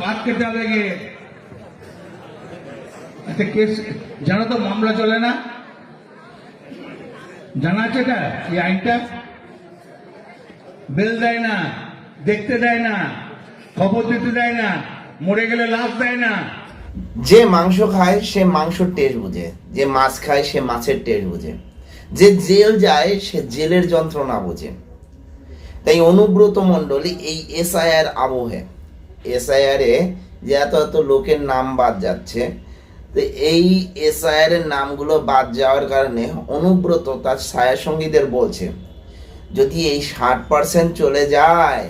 বাদ গিয়ে। আচ্ছা কেস, জানো তো মামলা চলে না? জানা আছে এটা? এই আইনটা? বেল দেয় না, দেখতে দেয় না, খবর দিতে দেয় না, মরে গেলে লাশ দেয় না। যে মাংস খায়, সে মাংসর টেস্ট বুঝে। যে মাছ খায়, সে মাছের টেস্ট বুঝে। যে জেল যায়, সে জেলের যন্ত্রণা বোঝে। তাই অনুব্রত মণ্ডলী এই এসআইআর আবহে। এসআইআর যে এত এত লোকের নাম বাদ যাচ্ছে, তো এই এসআইআর এর নামগুলো বাদ যাওয়ার কারণে অনুব্রত তার ছায়া সঙ্গীদের বলছে, যদি এই ষাট পার্সেন্ট চলে যায়,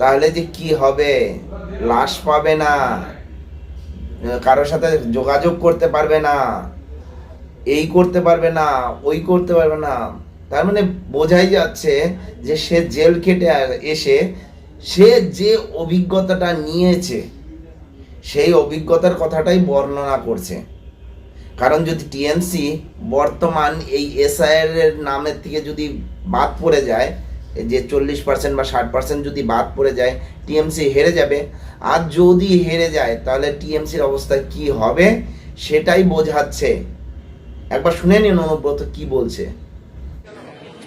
তাহলে যে কি হবে? লাশ পাবে না, কারোর সাথে যোগাযোগ করতে পারবে না, এই করতে পারবে না, ওই করতে পারবে না। তার মানে বোঝাই যাচ্ছে যে সে জেল খেটে এসে সে যে অভিজ্ঞতাটা নিয়েছে, সেই অভিজ্ঞতার কথাটাই বর্ণনা করছে। কারণ যদি টিএমসি বর্তমান এই এসআইআর নামের থেকে যদি বাদ পড়ে যায় যে চল্লিশ পার্সেন্ট বা ষাট পার্সেন্ট যদি বাদ পড়ে যায়, টিএমসি হেরে যাবে। আর যদি হেরে যায়, তাহলে টিএমসির অবস্থা কি হবে, সেটাই বোঝাচ্ছে। একবার শুনে নিন অনুব্রত কি বলছে।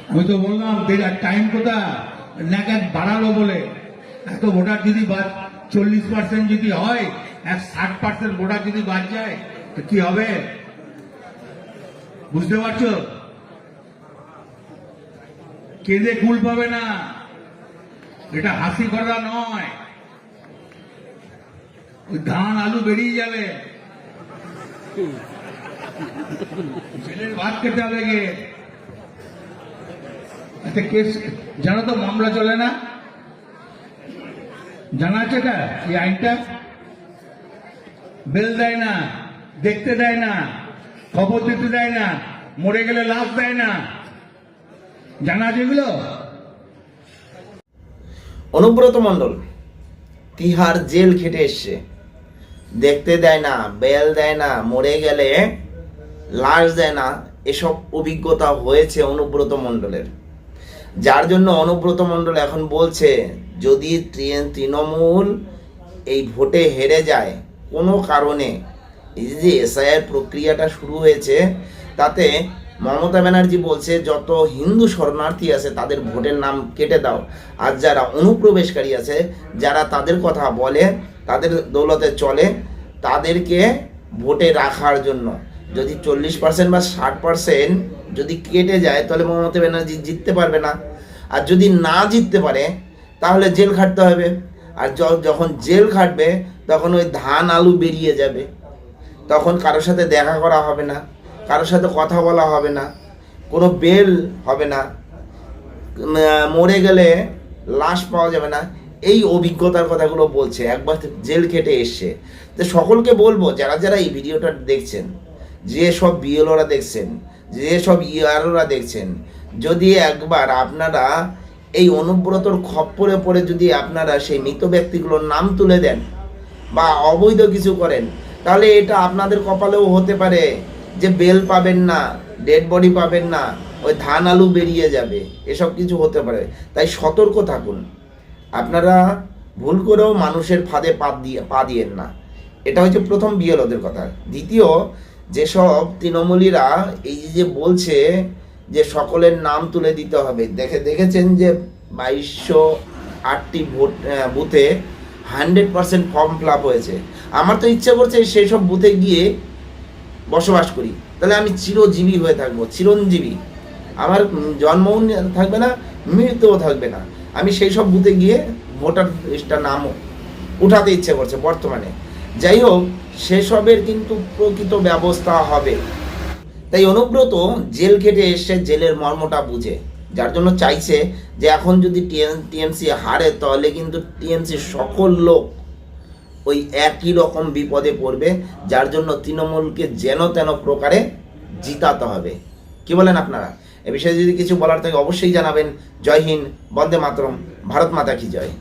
আমি তো বললাম টাইম কোথা নাগাদ বাড়ালো বলে। এত ভোটার যদি বাদ, চল্লিশ পার্সেন্ট যদি হয়, এক ষাট পার্সেন্ট ভোটার যদি বাদ যায়, তো কি হবে? বুঝতে পারছ? কেঁদে কুল পাবে না। এটা হাসি করা নয়। ধান, আলু বেরিয়ে যাবে। ছেলের ভাত খেতে হবে গিয়ে। আচ্ছা কেস জানো তো মামলা চলে না? জানা আছে এটা? এই আইনটা? বেল দেয় না, দেখতে দেয় না, খবর দিতে দেয় না, মরে গেলে লাশ দেয় না। জানা এগুলো? অনুব্রত মণ্ডল, তিহার জেল খেটে এসছে। দেখতে দেয় না, বেল দেয় না, মরে গেলে লাশ দেয় না, এসব অভিজ্ঞতা হয়েছে অনুব্রত মণ্ডলের। যার জন্য অনুব্রত মণ্ডল এখন বলছে যদি তৃণমূল এই ভোটে হেরে যায় কোনো কারণে, এই যে এসআইআর প্রক্রিয়াটা শুরু হয়েছে, তাতে মমতা ব্যানার্জি বলছে, যত হিন্দু শরণার্থী আছে, তাদের ভোটের নাম কেটে দাও। আর যারা অনুপ্রবেশকারী আছে, যারা তাদের কথা বলে, তাদের দৌলতে চলে, তাদেরকে ভোটে রাখার জন্য। যদি চল্লিশ পার্সেন্ট বা ষাট পার্সেন্ট যদি কেটে যায়, তাহলে মমতা ব্যানার্জি জিততে পারবে না। আর যদি না জিততে পারে তাহলে জেল খাটতে হবে। আর যখন জেল খাটবে, তখন ওই ধান আলু বেরিয়ে যাবে। তখন কারোর সাথে দেখা করা হবে না, কারোর সাথে কথা বলা হবে না, কোনো বেল হবে না মরে গেলে লাশ পাওয়া যাবে না। এই অভিজ্ঞতার কথাগুলো বলছে। একবার জেল খেটে এসছে। তো সকলকে বলব, যারা যারা এই ভিডিওটা দেখছেন, যে সব বিএলওরা দেখছেন, যে সব ইআরওরা দেখছেন, যদি একবার আপনারা এই অনুব্রতর খপ্পরে পড়ে যদি আপনারা সেই মৃত ব্যক্তিগুলোর নাম তুলে দেন বা অবৈধ কিছু করেন, তাহলে এটা আপনাদের কপালেও হতে পারে যে বেল পাবেন না, ডেড বডি পাবেন না, ওই ধান আলু বেরিয়ে যাবে, এসব কিছু হতে পারে। তাই সতর্ক থাকুন। আপনারা ভুল করেও মানুষের ফাঁদে পা দিয়ে, পা দিয়েন না। এটা হচ্ছে প্রথম বিএলওদের কথা। দ্বিতীয়, যেসব তৃণমূলীরা এই যে বলছে যে সকলের নাম তুলে দিতে হবে। দেখে, দেখেছেন যে বাইশশো আটটি ভোট বুথে হান্ড্রেড পার্সেন্ট ফর্ম ফিল হয়েছে। আমার তো ইচ্ছা করছে সেই সব বুথে গিয়ে বসবাস করি। তাহলে আমি চিরজীবী হয়ে থাকব, চিরঞ্জীবী। আমার জন্মও থাকবে না মৃত্যুও থাকবে না। আমি সেই সব বুথে গিয়ে ভোটার লিস্টটা নামও উঠাতে ইচ্ছে করছে বর্তমানে। যাই হোক, সেসবের কিন্তু প্রকৃত ব্যবস্থা হবে। তাই অনুব্রত জেল খেটে এসে জেলের মর্মটা বুঝে, যার জন্য চাইছে যে এখন যদি টিএমসি হারে, তাহলে কিন্তু টিএমসি সকল লোক ওই একই রকম বিপদে পড়বে, যার জন্য তৃণমূলকে যেন তেন প্রকারে জিতাতে হবে। কি বলেন আপনারা? এ বিষয়ে যদি কিছু বলার থাকে, অবশ্যই জানাবেন। জয় হিন্দ, বন্দে মাতরম, ভারত মাতা কি জয়।